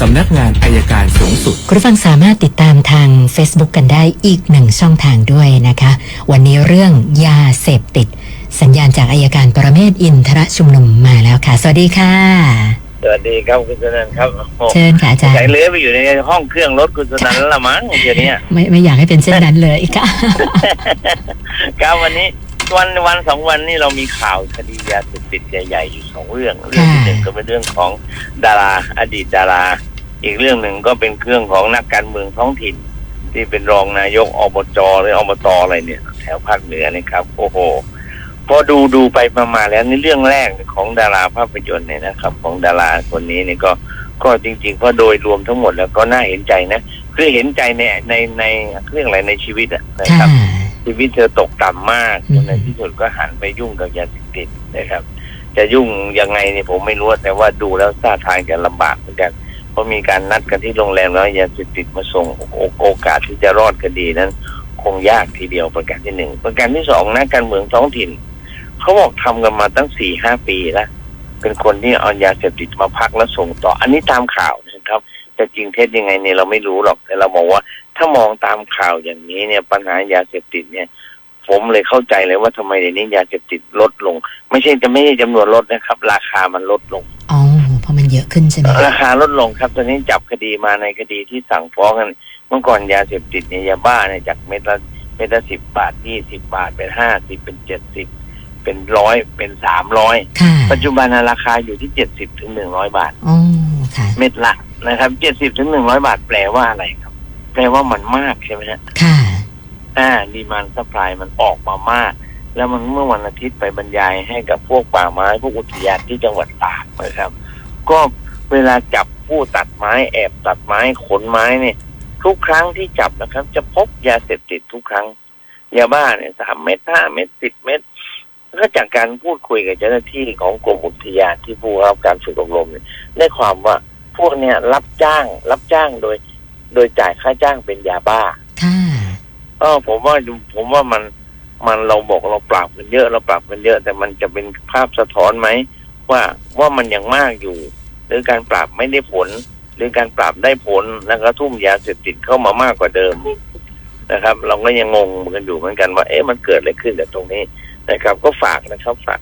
สำนักงานอายการสูงสุด คุณผู้ฟังสามารถติดตามทาง Facebook กันได้อีกหนึ่งช่องทางด้วยนะคะ วันนี้เรื่องยาเสพติด สัญญาณจากอายการปรเมศวร์อินทรชุมนุมมาแล้วค่ะ สวัสดีค่ะ สวัสดีครับคุณสนันครับโอ้เชิญค่ะอาจารใส่ย์เลื้อยไปอยู่ในห้องเครื่องรถคุณสนันแล้วละมั้งเดี๋ยวนี้ไม่ไม่อยากให้เป็นเช่นนั้นเลยค่ะครับวันนี้ วันวันสองวันนี้เรามีข่าวคดียาเสพติดใหญ่ๆอยู่สองเรื่อง เรื่องที่หนึ่งก็เป็นเรื่องของดาราอดีตดารา อีกเรื่องหนึ่งก็เป็นเรื่องของนักการเมืองท้องถิ่น ที่เป็นรองนายกอบจหรืออบตอะไรเนี่ย แถวภาคเหนือนะครับ โอ้โหพอดูดูไปมามาแล้วในเรื่องแรกของดาราภาพยนตร์เนี่ยนะครับ ของดาราคนนี้เนี่ยก็ก็จริงๆเพราะโดยรวมทั้งหมดแล้วก็น่าเห็นใจนะคือเห็นใจในในในเรื่องอะไรในชีวิตอะนะค่ะครับ ชีวิตเธอตกต่ำมากอืมจนในที่สุดก็หันไปยุ่งกับยาเสพติดนะครับ จะยุ่งยังไงเนี่ยผมไม่รู้แต่ว่าดูแล้วท่าทางจะลำบากเหมือนกันเพราะมีการนัดกันที่โรงแรมแล้วยาเสพติดมาส่งโอโอกาสที่จะรอดคดีนั้น คงยากทีเดียวประการที่หนึ่งประการที่สองนะการเมืองท้องถิ่นเขาบอกทำกันมาตั้งสี่ห้าปีแล้วเป็นคนที่เอายาเสพติดมาพักแล้วส่งต่อ อันนี้ตามข่าวนะครับ แต่จริงเท็จยังไงเนี่ยเราไม่รู้หรอกแต่เราบอกว่า ถ้ามองตามข่าวอย่างนี้เนี่ยปัญหายาเสพติดเนี่ย ผมเลยเข้าใจเลยว่าทำไมเดี๋ยวนี้ยาเสพติดลดลง ไม่ใช่จะไม่ใช่จำนวนลดนะครับ ราคามันลดลงอ๋อเพราะมันเยอะขึ้นใช่ไหมราคาลดลงครับตอนนี้จับคดีมาในคดีที่สั่งฟ้องกันเมื่อก่อนยาเสพติดเนี่ยยาบ้าเนี่ยจากเม็ดละเม็ดละสิบบาทยี่สิบบาทเป็นห้าสิบเป็นเจ็ดสิบเป็นร้อยเป็นสามร้อยค่ะปัจจุบันน่ะราคาอยู่ที่เจ็ดสิบถึงหนึ่งร้อยบาทอ๋อค่ะเม็ดละนะครับเจ็ดสิบถึงหนึ่งร้อยบาทแปลว่าอะไรครับ แปลว่ามันมากใช่ไหมฮะค่ะ อ่าดีมันสปายมันออกมามาก แล้วมันเมื่อวันอาทิตย์ไปบรรยายให้กับพวกป่าไม้พวกอุทยานที่จังหวัดตากนะครับ ก็เวลาจับผู้ตัดไม้แอบตัดไม้ขนไม้เนี่ย ทุกครั้งที่จับนะครับ จะพบยาเสพติดทุกครั้งยาบ้าเนี่ยสามเม็ดห้าเม็ดสิบเม็ดก็จากการพูดคุยกับเจ้าหน้าที่ของกรมอุทยานที่ผู้รับการฝึกอบรมเนี่ยได้ความว่าพวกเนี้ยรับจ้างรับจ้างโดย โดยจ่ายค่าจ้างเป็นยาบ้าค่ะเออผมว่าผมว่ามันมันเราบอกเราปรับกันเยอะเราปรับกันเยอะ แต่มันจะเป็นภาพสะท้อนไหมว่าว่ามันยังมากอยู่ หรือการปราบไม่ได้ผล หรือการปราบได้ผลแล้วก็ทุ่มยาเสพติดเข้ามามากกว่าเดิมนะครับ เราก็ยังงงกันอยู่เหมือนกันว่าเอ๊ะมันเกิดอะไรขึ้นกับตรงนี้นะครับ ก็ฝากนะครับฝาก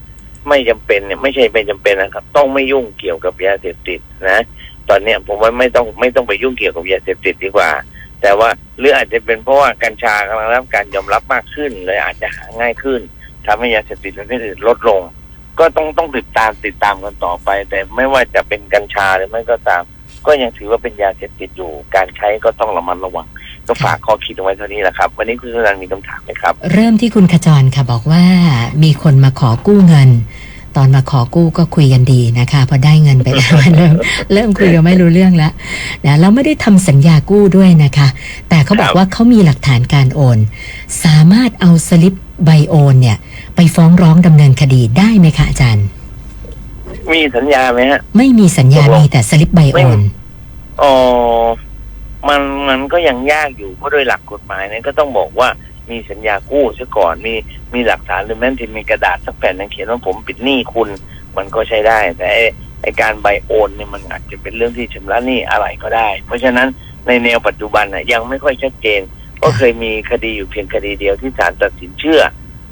ไม่จำเป็นเนี่ยไม่ใช่ไม่จำเป็นนะครับ ต้องไม่ยุ่งเกี่ยวกับยาเสพติดนะ ตอนเนี้ยผมว่าไม่ต้องไม่ต้องไปยุ่งเกี่ยวกับยาเสพติดดีกว่า แต่ว่าหรืออาจจะเป็นเพราะว่ากัญชากำลังรับการยอมรับมากขึ้นเลยอาจจะหาง่ายขึ้นทำให้ยาเสพติดประเภทอื่นลดลง ก็ต้องต้องติดตามติดตามกันต่อไป แต่ไม่ว่าจะเป็นกัญชาหรือไม่ก็ตาม ก็ยังถือว่าเป็นยาเสพติดอยู่ การใช้ก็ต้องระมัดระวัง ก็ฝากข้อคิดเอาไว้เท่านี้แหละครับ วันนี้คุณสุนันมีคำถามไหมครับ เริ่มที่คุณขจรค่ะบอกว่ามีคนมาขอกู้เงิน ตอนมาขอกู้ก็คุยกันดีนะคะ พอได้เงินไปแล้วเริ่มเริ่มคุยกันไม่รู้เรื่องแล้วนะแล้วไม่ได้ทำสัญญากู้ด้วยนะคะ แต่เขาบอกครับว่าเขามีหลักฐานการโอน สามารถเอาสลิปใบโอนเนี่ย ไปฟ้องร้องดำเนินคดีได้ไหมคะอาจารย์ มีสัญญาไหมฮะ ไม่มีสัญญาตกลงมีแต่สลิปใบโอนอ๋อมันมันก็ยังยากอยู่เพราะโดยหลักกฎหมายเนี่ยก็ต้องบอกว่า มีสัญญากู้ซะก่อนมีมีหลักฐานหรือแม้ที่มีกระดาษสักแผ่นหนึงเขียนว่าผมปิดหนี้คุณมันก็ใช้ได้ แต่ไอ้ไอการใบโอนเนี่ยมันอาจจะเป็นเรื่องที่ชำระหนี้อะไรก็ได้ เพราะฉะนั้นในแนวปัจจุบันน่ะยังไม่ค่อยชัดเจน ก็เคยมีคดีอยู่เพียงคดีเดียวที่ศาลตัดสินเชื่อ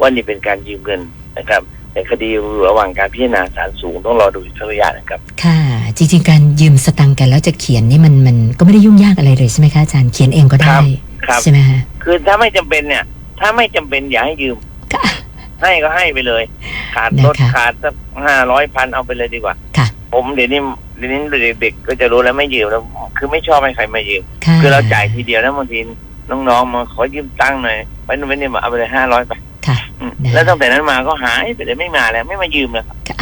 ว่านี่เป็นการยืมเงินนะครับแต่คดีอยู่ระหว่างการพิจารณาศาลสูงต้องรอดูอีกสักระยะนะครับ ค่ะ จริง ๆ การยืมสตังค์กันแล้วจะเขียนนี่มันมันก็ไม่ได้ยุ่งยากอะไรเลยใช่ไหมคะอาจารย์เขียนเองก็ได้ ครับ ใช่ไหมคะคือถ้าไม่จำเป็นเนี่ย ถ้าไม่จำเป็นอย่าให้ยืมค่ะให้ก็ให้ไปเลย ขาดรถนะคะ ขาดสักห้าร้อยพันเอาไปเลยดีกว่า ค่ะผมเดี๋ยวนี้เดี๋ยวนี้เด็กๆก็จะรู้แล้วไม่ยืมแล้ว คือไม่ชอบให้ใครมายืม ค่ะคือเราจ่ายทีเดียวแล้วบางทีน้องๆมาขอยืมตังค์หน่อยไปนู่นไปนี่มาเอาไปเลยห้าร้อยไปค่ะ อืมนะแล้วตั้งแต่นั้นมาก็หายไปเลยไม่มาแล้วไม่มายืมแล้วครับค่ะ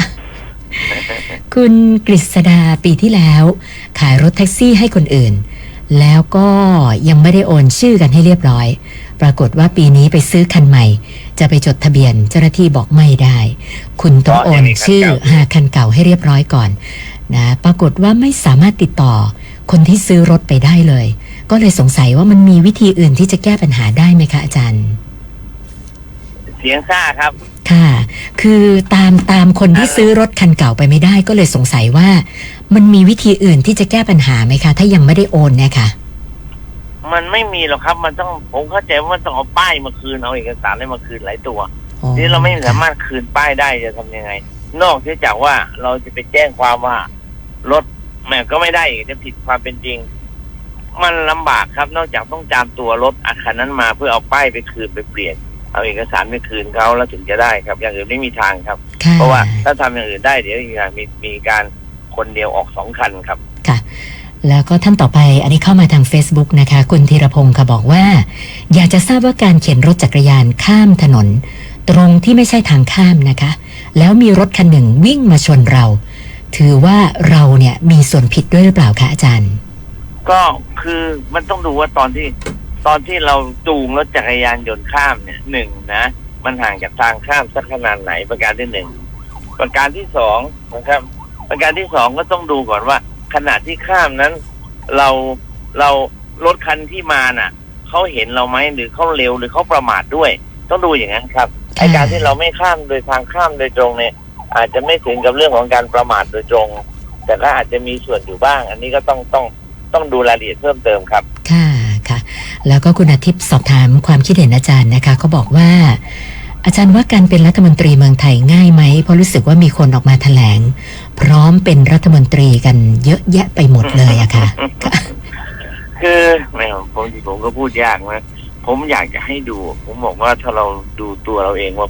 คุณกฤษดาปีที่แล้ว ขายรถแท็กซี่ให้คนอื่น แล้วก็ยังไม่ได้โอนชื่อกันให้เรียบร้อย ปรากฏว่าปีนี้ไปซื้อคันใหม่ จะไปจดทะเบียนเจ้าหน้าที่บอกไม่ได้ คุณต้องโอนชื่อหาคันเก่าให้เรียบร้อยก่อนนะปรากฏว่าไม่สามารถติดต่อ คนที่ซื้อรถไปได้เลย ก็เลยสงสัยว่ามันมีวิธีอื่นที่จะแก้ปัญหาได้ไหมคะอาจารย์ เสียงซ่าครับ ค่ะ คือตามตามคนที่ซื้อรถคันเก่าไปไม่ได้ก็เลยสงสัยว่า มันมีวิธีอื่นที่จะแก้ปัญหาไหมคะ ถ้ายังไม่ได้โอนเนี่ยค่ะ มันไม่มีหรอกครับ มันต้องผมเข้าใจว่ามันต้องเอาป้ายมาคืนเอาเอกสารอะไรมาคืนหลายตัวอ๋อที่เราไม่สามารถคืนป้ายได้จะทำยังไง นอกจากว่าเราจะไปแจ้งความว่ารถแม่ก็ไม่ได้อีกจะผิดความเป็นจริง มันลำบากครับ นอกจากต้องจามตัวรถอาคันนั้นมาเพื่อเอาป้ายไปคืนไปเปลี่ยน เอาเอกสารไปคืนเขาแล้วถึงจะได้ครับ อย่างอื่นไม่มีทางครับ ค่ะเพราะว่าถ้าทำอย่างอื่นได้เดี๋ยวอีกอย่างมีมีการคนเดียวออกสองคันครับ ค่ะ แล้วก็ท่านต่อไปอันนี้เข้ามาทาง Facebook นะคะ คุณธีรพงศ์ค่ะบอกว่า อยากจะทราบว่าการเข็นรถจักรยานข้ามถนน ตรงที่ไม่ใช่ทางข้ามนะคะ แล้วมีรถคันหนึ่งวิ่งมาชนเรา ถือว่าเราเนี่ยมีส่วนผิดด้วยหรือเปล่าคะอาจารย์ ก็คือมันต้องดูว่าตอนที่ ตอนที่เราจูงรถจักรยานยนต์ข้ามเนี่ยหนึ่งนะมันห่างจากทางข้ามสักขนาดไหนประการที่หนึ่งประการที่สองนะครับ ประการที่สองก็ต้องดูก่อนว่า ขณะที่ข้ามนั้น เราเรารถคันที่มาน่ะเขาเห็นเราไหมหรือเขาเร็วหรือเขาประมาทด้วย ต้องดูอย่างนั้นครับไอการที่เราไม่ข้ามโดยทางข้ามโดยตรงเนี่ย อาจจะไม่ถึงกับเรื่องของการประมาทโดยตรง แต่ก็อาจจะมีส่วนอยู่บ้าง อันนี้ก็ต้องต้องต้องดูรายละเอียดเพิ่มเติมครับค่ะค่ะ แล้วก็คุณอาทิตย์สอบถามความคิดเห็นอาจารย์นะคะเขาบอกว่า อาจารย์ว่าการเป็นรัฐมนตรีเมืองไทยง่ายไหมเพราะรู้สึกว่ามีคนออกมาแถลง พร้อมเป็นรัฐมนตรีกันเยอะแยะไปหมดเลยอะค่ะค่ะคือแหม่ผมผมก็พูดยากนะผมอยากจะให้ดู ผมบอกว่าถ้าเราดูตัวเราเองว่า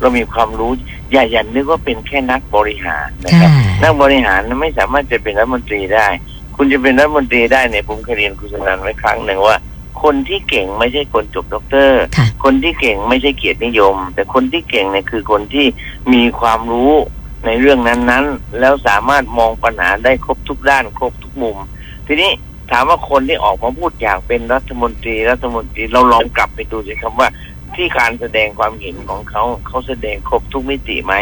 เรามีความรู้อย่าอย่านึกว่าเป็นแค่นักบริหารนะครับค่ะนักบริหารไม่สามารถจะเป็นรัฐมนตรีได้ คุณจะเป็นรัฐมนตรีได้เนี่ยผมเคยเรียนคุณสนันไว้ครั้งหนึ่งว่า คนที่เก่งไม่ใช่คนจบด็อกเตอร์ ค่ะ คนที่เก่งไม่ใช่เกียรตินิยม แต่คนที่เก่งเนี่ยคือคนที่มีความรู้ในเรื่องนั้นๆ แล้วสามารถมองปัญหาได้ครบทุกด้านครบทุกมุม ทีนี้ถามว่าคนที่ออกมาพูดอยากเป็นรัฐมนตรีรัฐมนตรีเราลองกลับไปดูสิครับว่าที่การแสดงความเห็นของเขาเขาแสดงครบทุกมิติไหม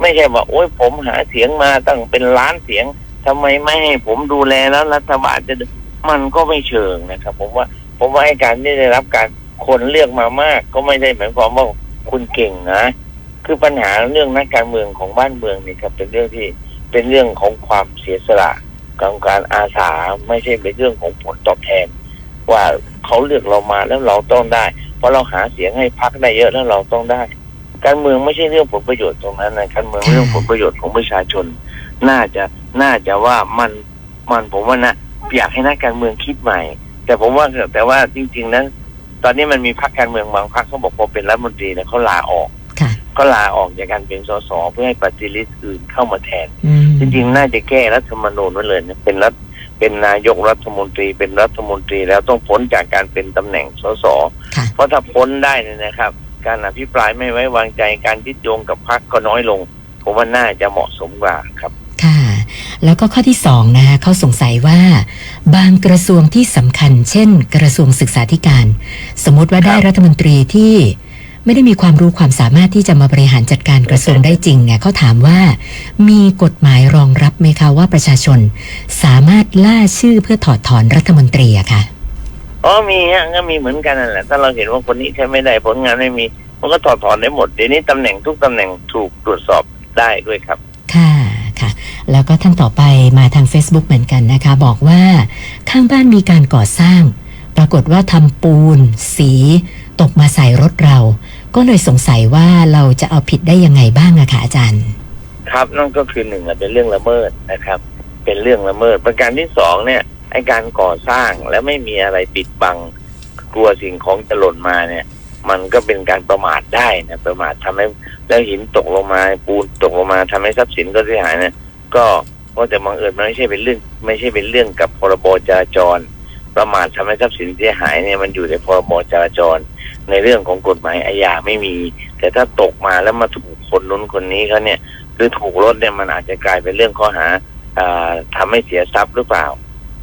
ไม่ใช่ว่าโอ้ยผมหาเสียงมาตั้งเป็นล้านเสียงทำไมไม่ให้ผมดูแลแล้วรัฐบาลจะมันก็ไม่เชิงนะครับ ผมว่า ผมว่าไอ้การที่ได้รับการคนเลือกมามาก ก็ไม่ได้หมายความว่าคุณเก่งนะคือปัญหาเรื่องนักการเมืองของบ้านเมืองนี่ครับ เป็นเรื่องที่เป็นเรื่องของความเสียสละของการอาสาไม่ใช่เป็นเรื่องของผลตอบแทน ว่าเขาเลือกเรามาแล้วเราต้องได้ เพราะเราหาเสียงให้พักได้เยอะแล้วเราต้องได้ การเมืองไม่ใช่เรื่องผลประโยชน์ตรงนั้นนะการเมืองเรื่องผลประโยชน์ของประชาชน น่าจะน่าจะว่ามันมันผมว่านะอยากให้นักการเมืองคิดใหม่ แต่ผมว่าแต่ว่าจริง ๆนะตอนนี้มันมีพรรคการเมืองบางพรรคเขาบอกพอเป็นรัฐมนตรีเนี่ยเขาลาออกค่ะก็ลาออกจากการเป็นสสเพื่อให้ปฏิริษีอื่นเข้ามาแทนอืมจริงๆ น่าจะแก้รัฐธรรมนูญไว้เลยนะเป็นรัฐเป็นนายกรัฐมนตรี เป็นรัฐมนตรีแล้วต้องพ้นจากการเป็นตำแหน่งสสค่ะเพราะถ้าพ้นได้เนี่ยนะครับ การอภิปรายไม่ไว้วางใจการยึดโยงกับพรรคก็น้อยลง ผมว่าน่าจะเหมาะสมกว่าครับค่ะ แล้วก็ข้อที่สองนะคะเขาสงสัยว่า บางกระทรวงที่สำคัญ เช่น กระทรวงศึกษาธิการ สมมติว่าได้ครับรัฐมนตรีที่ไม่ได้มีความรู้ความสามารถที่จะมาบริหารจัดการกระทรวงได้จริงเนี่ยเขาถามว่า มีกฎหมายรองรับไหมคะว่าประชาชน สามารถล่าชื่อเพื่อถอดถอนรัฐมนตรีอะค่ะอ๋อมีฮะก็มีเหมือนกันนั่นแหละถ้าเราเห็นว่าคนนี้ใช้ไม่ได้ผลงานไม่มี มันก็ถอดถอนได้หมดเดี๋ยวนี้ตำแหน่งทุกตำแหน่งถูกตรวจสอบได้ด้วยครับ ค่ะ ค่ะ แล้วก็ท่านต่อไปมาทาง Facebook เหมือนกันนะคะ บอกว่าข้างบ้านมีการก่อสร้าง ปรากฏว่าทำปูน สี ตกมาใส่รถเรา ก็เลยสงสัยว่าเราจะเอาผิดได้ยังไงบ้างอะคะอาจารย์ ครับนั่นก็คือหนึ่งอะเป็นเรื่องละเมิดนะครับ เป็นเรื่องละเมิด ประการที่สองเนี่ยไอการก่อสร้างแล้วไม่มีอะไรปิดบัง กลัวสิ่งของจะหล่นมาเนี่ย มันก็เป็นการประมาทได้นะประมาททำให้แล้วหินตกลงมาปูนตกลงมาทำให้ทรัพย์สินก็เสียหายนี่ยก็ก็แต่บังเอิญมันไม่ใช่เป็นเรื่อง ไม่ใช่เป็นเรื่องกับพรบจราจร ประมาททำให้ทรัพย์สินเสียหายเนี่ยมันอยู่ในพรบจราจร ในเรื่องของกฎหมายอาญาไม่มี แต่ถ้าตกมาแล้วมาถูกคนนู้นคนนี้เขาเนี่ยหรือถูกรถเนี่ยมันอาจจะกลายเป็นเรื่องข้อหาอ่าทำให้เสียทรัพย์หรือเปล่า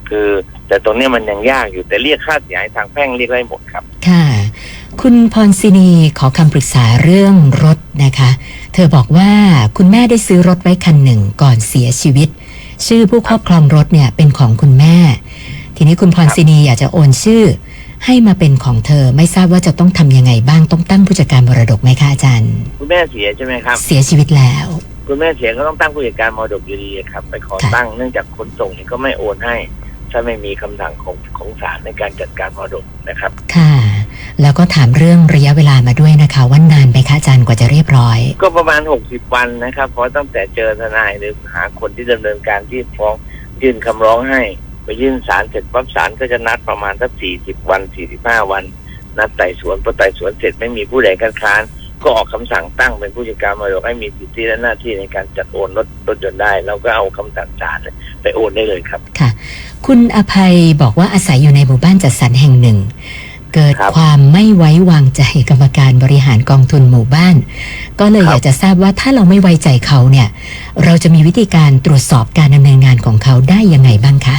คือแต่ตรงนี้มันยังยากอยู่แต่เรียกค่าเสียหายทางแพ่งเรียกได้หมดครับ ค่ะ คุณพรศินีขอคำปรึกษาเรื่องรถนะคะ เธอบอกว่าคุณแม่ได้ซื้อรถไว้คันหนึ่งก่อนเสียชีวิต ชื่อผู้ครอบครองรถเนี่ยเป็นของคุณแม่ ทีนี้คุณพรศินีอยากจะโอนชื่อ ให้มาเป็นของเธอไม่ทราบว่าจะต้องทำยังไงบ้างต้องตั้งผู้จัดการมรดกไหมคะอาจารย์ คุณแม่เสียใช่ไหมครับ เสียชีวิตแล้ว คุณแม่เสียก็ต้องตั้งผู้จัดการมรดกอยู่ดีครับ ไปขอค่ะ ตั้งเนื่องจากขนส่งนี่ก็ไม่โอนให้ ถ้าไม่มีคำสั่งของของศาลในการจัดการมรดกนะครับ ค่ะ แล้วก็ถามเรื่องระยะเวลามาด้วยนะคะว่านานไหมคะอาจารย์กว่าจะเรียบร้อย ก็ประมาณหกสิบวันนะครับ เพราะตั้งแต่เจอทนายหรือหาคนที่ดำเนินการที่ฟ้องยื่นคำร้องให้ ไปยื่นศาลเสร็จปั๊บศาลก็จะนัดประมาณสักสี่สิบวันสี่สิบห้าวัน นัดไต่สวนพอไต่สวนเสร็จไม่มีผู้ใดคัดค้าน ก็ออกคำสั่งตั้งเป็นผู้จัดการมรดกให้มีสิทธิและหน้าที่ในการจัดโอนรถรถยนต์ได้แล้วก็เอาคำสั่งศาลไปโอนได้เลยครับค่ะคุณอภัยบอกว่าอาศัยอยู่ในหมู่บ้านจัดสรรแห่งหนึ่ง เกิดครับ ความไม่ไว้วางใจกรรมการบริหารกองทุนหมู่บ้าน ก็เลยครับอยากจะทราบว่าถ้าเราไม่ไว้ใจเขาเนี่ย เราจะมีวิธีการตรวจสอบการดำเนินงานของเขาได้ยังไงบ้างคะ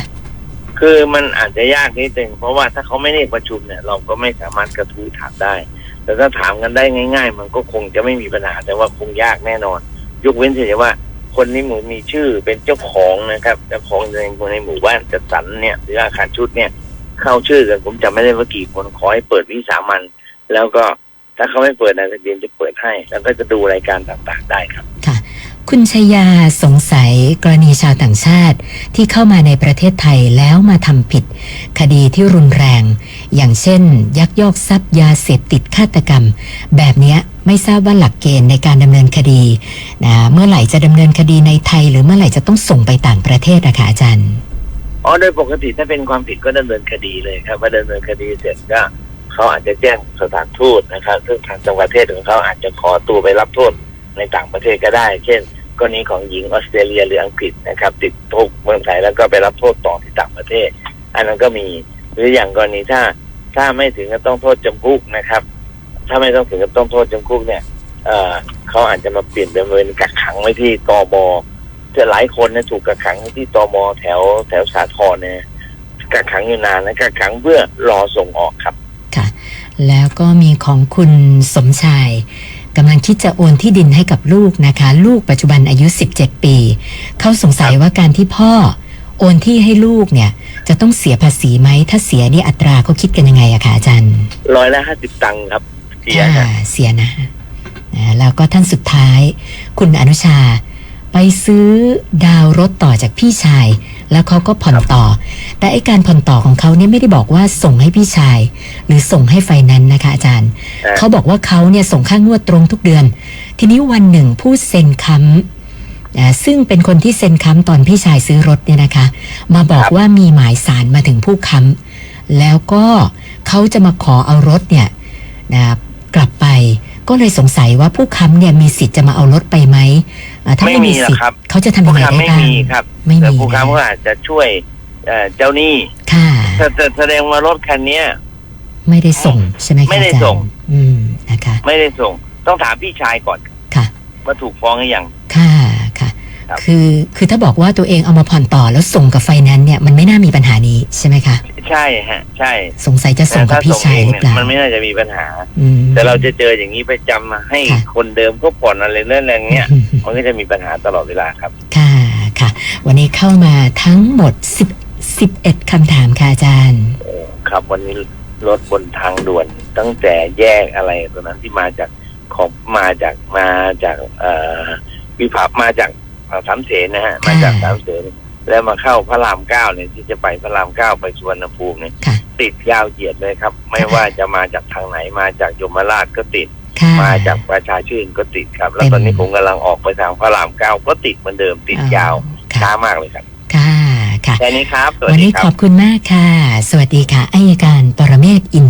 คือมันอาจจะยากนิดนึงเพราะว่าถ้าเขาไม่เรียกประชุมเนี่ย เราก็ไม่สามารถกระทู้ถามได้ แต่ถ้าถามกันได้ง่าย ๆ มันก็คงจะไม่มีปัญหาแต่ว่าคงยากแน่นอน ยกเว้นแต่ว่า คนในหมู่มีชื่อเป็นเจ้าของนะครับเจ้าของในในหมู่บ้านจัดสรรเนี่ยหรืออาคารชุดเนี่ย เข้าชื่อกัน ผมจำไม่ได้ว่ากี่คนขอให้เปิดวิสามันแล้วก็ถ้าเขาไม่เปิดนายทะเบียนจะเปิดให้ แล้วก็จะดูรายการต่างๆได้ครับค่ะ คุณชยาสงสัยกรณีชาวต่างชาติที่เข้ามาในประเทศไทยแล้วมาทำผิด คดีที่รุนแรง อย่างเช่น ยักยอกทรัพย์ยาเสพติดฆาตกรรม แบบนี้ไม่ทราบว่าหลักเกณฑ์ในการดำเนินคดีนะเมื่อไหร่จะดำเนินคดีในไทย หรือเมื่อไหร่จะต้องส่งไปต่างประเทศอะคะอาจารย์ อ๋อโดยปกติถ้าเป็นความผิดก็ดำเนินคดีเลยครับพอดำเนินคดีเสร็จก็เขาอาจจะแจ้งสถานทูตนะครับ ซึ่งทางจังหวัดประเทศของเขาอาจจะขอตัวไปรับโทษในต่างประเทศก็ได้ เช่นกรณีของหญิงออสเตรเลียหรืออังกฤษนะครับ ติดโทษเมืองไทยแล้วก็ไปรับโทษต่อที่ต่างประเทศ อันนั้นก็มีหรืออย่างกรณีถ้าถ้าไม่ถึงกับต้องโทษจำคุกนะครับ ถ้าไม่ต้องถึงกับต้องโทษจำคุกเนี่ย เอ่อเขาอาจจะมาเปลี่ยนดำเนินกักขังไว้ที่ตบ จะหลายคนเนี่ยถูกกักขังที่ตมแถวแถวสาทรเนี่ยกักขังอยู่นานนะกักขังเพื่อรอส่งออกครับ ค่ะ แล้วก็มีของคุณสมชายกำลังคิดจะโอนที่ดินให้กับลูกนะคะ ลูกปัจจุบันอายุ 17 ปี เขาสงสัยว่าการที่พ่อโอนที่ให้ลูกเนี่ย จะต้องเสียภาษีไหม ถ้าเสียนี่อัตราเขาคิดกันยังไงอะคะอาจารย์ร้อยละห้าสิบตังค์ครับ เสียค่ะฮะเสียนะนะ แล้วก็ท่านสุดท้าย คุณอนุชา ไปซื้อดาวรถต่อจากพี่ชาย แล้วเขาก็ผ่อนต่อ แต่ไอการผ่อนต่อของเขาเนี่ยไม่ได้บอกว่าส่งให้พี่ชาย หรือส่งให้ไฟแนนซ์นะคะอาจารย์ อ่า เขาบอกว่าเขาเนี่ยส่งค่างวดตรงทุกเดือน ทีนี้วันหนึ่งผู้เซ็นค้ำอ่าซึ่งเป็นคนที่เซ็นค้ำตอนพี่ชายซื้อรถเนี่ยนะคะ มาบอกว่ามีหมายสารมาถึงผู้ค้ำแล้วก็เขาจะมาขอเอารถเนี่ยนะกลับไป ก็เลยสงสัยว่าผู้ค้ำเนี่ยมีสิทธิ์จะมาเอารถไปไหมอ่าถ้าไม่ไม่มีมีหรอสิกทธิ์ครับเขาจะทำยัผู้งไงได้ค้ำไม่บ้างมีครับไม่แต่มีผู้นะค้ำก็อาจจะช่วยเอ่อเจ้าหนี้ค่ะ แต่แต่แสดงว่ารถคันเนี้ย ไม่ได้ส่งใช่ไหมคะไม่ได้อาจารย์ส่ง อืมนะคะ ไม่ได้ส่ง ต้องถามพี่ชายก่อนค่ะ ว่าถูกฟ้องหรือยัง ค่ะค่ะครับ คือคือถ้าบอกว่าตัวเองเอามาผ่อนต่อแล้วส่งกับไฟแนนซ์เนี่ยมันไม่น่ามีปัญหานี้ใช่ไหมคะใช่ฮะ ใช่สงสัยจะส่งกับพี่ชายหรือเปล่ามันไม่น่าจะมีปัญหา อืม แต่เราจะเจออย่างนี้ไปจำมาให้ค่ะ คนเดิมก็ผ่อนอะไรเรื่องอะไรเงี้ยมันก็จะมีปัญหาตลอดเวลาครับ ค่ะ ค่ะ วันนี้เข้ามาทั้งหมด10 11คำถามค่ะอาจารย์ ครับวันนี้รถบนทางด่วน ตั้งแต่แยกอะไรตัวนั้นที่มาจากของมาจากมาจากเอ่อวิภามาจากเอ่อ สามเสนนะฮะค่ะมาจากสามเสนแล้วมาเข้าพระรามเก้าเนี่ยที่จะไปพระรามเก้าไปสุวรรณภูมิเนี่ยค่ะ ติดยาวเหยียดเลยครับ ไม่ค่ะว่าจะมาจากทางไหนมาจากยมราชก็ติด ค่ะมาจากประชาชื่นก็ติดครับ แล้วเต็มตอนนี้ผมกำลังออกไปทางพระรามเก้าก็ติดเหมือนเดิมติดยาวค่ะช้ามากเลยครับค่ะ ค่ะ แค่นี้ครับสวัสวันดีนี้ครัขบอบคุณมากค่ะ สวัสดีค่ะอายการปรเมศวร์อิน